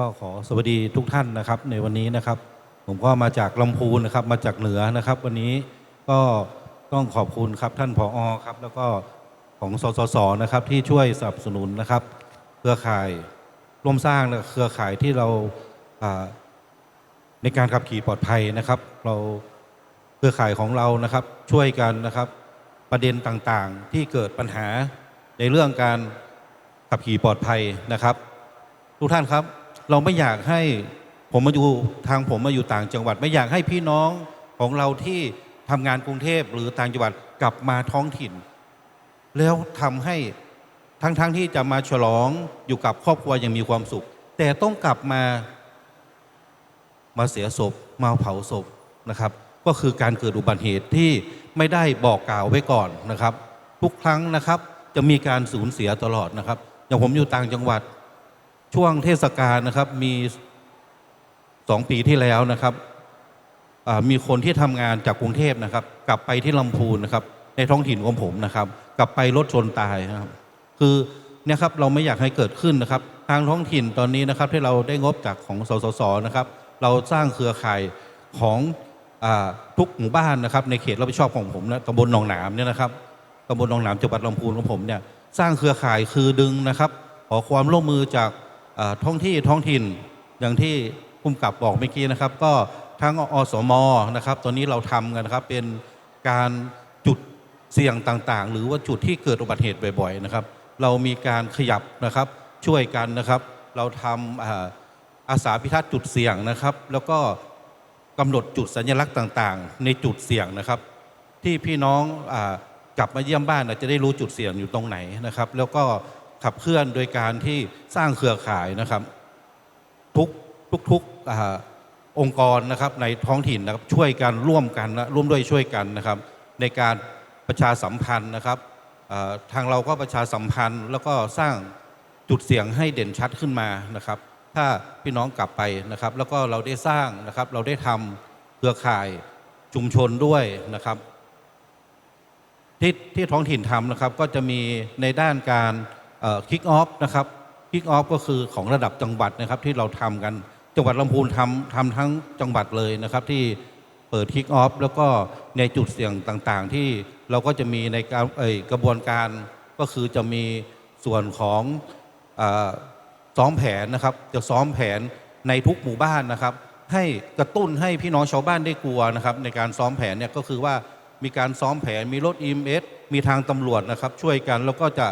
ก็ขอสวัสดีทุกท่านนะครับในวันนี้นะครับ ผมก็มาจากลำพูนนะครับมาจากเหนือนะครับ วันนี้ก็ต้องขอบคุณครับท่านผอครับแล้วก็ของสสสนะครับที่ช่วยสนับสนุนนะครับ เครือข่ายร่วมสร้างและเครือข่ายที่เราในการขับขี่ปลอดภัยนะครับ เราเครือข่ายของเรานะครับช่วยกันนะครับประเด็นต่างๆ ที่เกิดปัญหาในเรื่องการขับขี่ปลอดภัยนะครับ ทุกท่านครับ เราไม่อยากให้ผมมาอยู่ทางผมมาอยู่ต่างจังหวัด ไม่อยากให้พี่น้องของเราที่ทำงานกรุงเทพหรือต่างจังหวัดกลับมาท้องถิ่น แล้วทำให้ทั้งๆที่จะมาฉลองอยู่กับครอบครัวย่างมีความสุข แต่ต้องกลับมามาเสียศพมาเผาศพนะครับ ก็คือการเกิดอุบัติเหตุที่ไม่ได้บอกกล่าวไว้ก่อนนะครับ ทุกครั้งนะครับจะมีการสูญเสียตลอดนะครับ อย่างผมอยู่ต่างจังหวัด ช่วงเทศกาลนะครับมีสองปีที่แล้วนะครับมีคนที่ทำงานจากกรุงเทพนะครับ กลับไปที่ลำพูนนะครับ ในท้องถิ่นของผมนะครับ กลับไปรถชนตายนะครับ คือเนี่ยครับเราไม่อยากให้เกิดขึ้นนะครับ ทางท้องถิ่นตอนนี้นะครับ ที่เราได้งบจากของสสสนะครับ เราสร้างเครือข่ายของอทุกหมู่บ้านนะครับ ในเขตรับผิดชอบของผมนะตำบลหนองหนามเนี่ยนะครับตำบลหนองหนามจังหวัดลำพูนของผมเนี่ยสร้างเครือข่ายคือดึงนะครับ ขอความร่วมมือจาก ท้องที่ท้องถิ่นอย่างที่ภูมิกับบอกเมื่อกี้นะครับ ก็ทั้งอสมนะครับตอนนี้เราทำกันนะครับเป็นการจุดเสี่ยงต่างๆ หรือว่าจุดที่เกิดอุบัติเหตุบ่อยๆนะครับ เรามีการขยับนะครับช่วยกันนะครับ เราทำอาสาพิทักษ์จุดเสี่ยงนะครับ แล้วก็กำหนดจุดสัญลักษณ์ต่างๆ ในจุดเสี่ยงนะครับ ที่พี่น้องอกลับมาเยี่ยมบ้านอาจจะได้รู้จุดเสี่ยงอยู่ตรงไหนนะครับ แล้วก็ ขับเคลื่อนโดยการที่สร้างเครือข่ายนะครับ ทุกทุกทุกองค์กรนะครับในท้องถิ่นนะครับช่วยกันร่วมกันนะร่วมด้วยช่วยกันนะครับ ในการประชาสัมพันธ์นะครับทางเราก็ประชาสัมพันธ์ แล้วก็สร้างจุดเสี่ยงให้เด่นชัดขึ้นมานะครับ ถ้าพี่น้องกลับไปนะครับ แล้วก็เราได้สร้างนะครับ เราได้ทำเครือข่ายชุมชนด้วยนะครับ ที่ที่ท้องถิ่นทำนะครับก็จะมีในด้านการ คิกออฟนะครับคิกออฟก็คือของระดับจังหวัดนะครับที่เราทำกันจังหวัดลำพูนทำทำทั้งจังหวัดเลยนะครับที่เปิดคิกออฟแล้วก็ในจุดเสี่ยงต่างๆ ที่เราก็จะมีในการกระบวนการก็คือจะมีส่วนของอซ้อมแผนนะครับ จะซ้อมแผนในทุกหมู่บ้านนะครับ ให้กระตุ้นให้พี่น้องชาวบ้านได้กลัวนะครับในการซ้อมแผนเนี่ยก็คือว่ามีการซ้อมแผนมีรถ EMS มีทางตำรวจนะครับช่วยกันแล้วก็จะ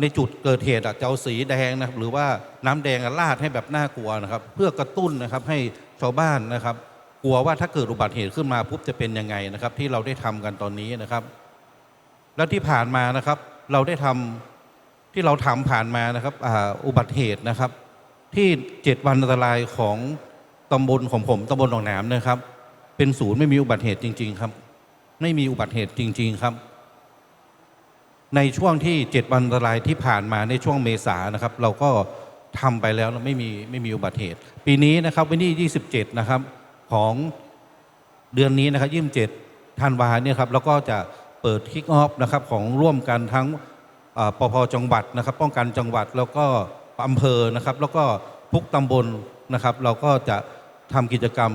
ในจุดเกิดเหตุจะเอาสีแดงนะครับหรือว่าน้ำแดงราดให้แบบน่ากลัวนะครับ เพื่อกระตุ้นนะครับให้ชาวบ้านนะครับ กลัวว่าถ้าเกิดอุบัติเหตุขึ้นมาปุ๊บจะเป็นยังไงนะครับ ที่เราได้ทำกันตอนนี้นะครับ แล้วที่ผ่านมานะครับ เราได้ทำที่เราทำผ่านมานะครับอ,อุบัติเหตุนะครับ ที่เจ็ดวันอันตรายของตำบลของผมตำบลหนองหนามนะครับ เป็นศูนย์ไม่มีอุบัติเหตุจริง ๆ ครับ ไม่มีอุบัติเหตุจริง ๆ ครับ ในช่วงที่ 7 วันอันตรายที่ผ่านมาในช่วงเมษานะครับ เราก็ทำไปแล้วไม่มีไม่มีอุบัติเหตุ ปีนี้นะครับวันที่27 นะครับของเดือนนี้นะครับ27ธันวาเนี่ยครับแล้วก็จะเปิดคิกออฟนะครับของร่วมกันทั้งปพจังหวัดนะครับ ป้องกันจังหวัดแล้วก็อำเภอนะครับ แล้วก็ทุกตำบลนะครับ เราก็จะทำกิจกรรม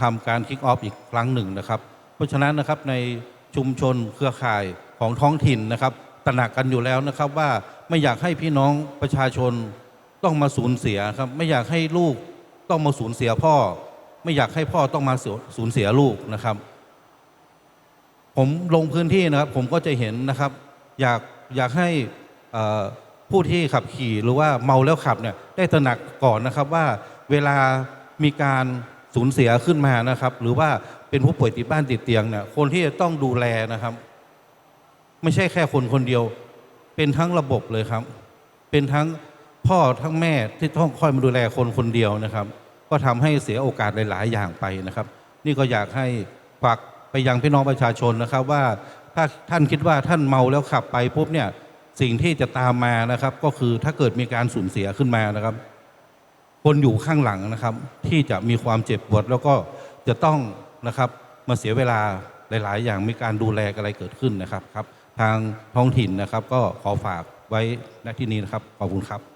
ทำการคิกออฟอีกครั้งหนึ่งนะครับ เพราะฉะนั้นนะครับในชุมชนเครือข่ายของท้องถิ่นนะครับ ตระหนักกันอยู่แล้วนะครับว่าไม่อยากให้พี่น้องประชาชนต้องมาสูญเสียครับไม่อยากให้ลูกต้องมาสูญเสียพ่อ ไม่อยากให้พ่อต้องมาสูญเสียลูกนะครับ ผมลงพื้นที่นะครับ ผมก็จะเห็นนะครับ อยากอยากให้ผู้ที่ขับขี่หรือว่าเมาแล้วขับเนี่ยได้ตระหนักก่อนนะครับว่าเวลามีการสูญเสียขึ้นมานะครับ หรือว่าเป็นผู้ป่วยติดบ้านติดเตียงเนี่ยคนที่จะต้องดูแลนะครับ ไม่ใช่แค่คนคนเดียว เป็นทั้งระบบเลยครับ เป็นทั้งพ่อทั้งแม่ที่ต้องคอยมาดูแลคนคนเดียวนะครับ ก็ทำให้เสียโอกาสหลาย ๆ อย่างไปนะครับ นี่ก็อยากให้ฝากไปยังพี่น้องประชาชนนะครับ ว่าถ้าท่านคิดว่าท่านเมาแล้วขับไปปุ๊บเนี่ยสิ่งที่จะตามมานะครับ ก็คือถ้าเกิดมีการสูญเสียขึ้นมานะครับ คนอยู่ข้างหลังนะครับ ที่จะมีความเจ็บปวดแล้วก็จะต้องนะครับมาเสียเวลาหลาย ๆ อย่างมีการดูแลอะไรเกิดขึ้นนะครับครับ ทางท้องถิ่นนะครับ ก็ขอฝากไว้ณที่นี้นะครับ ขอบคุณครับ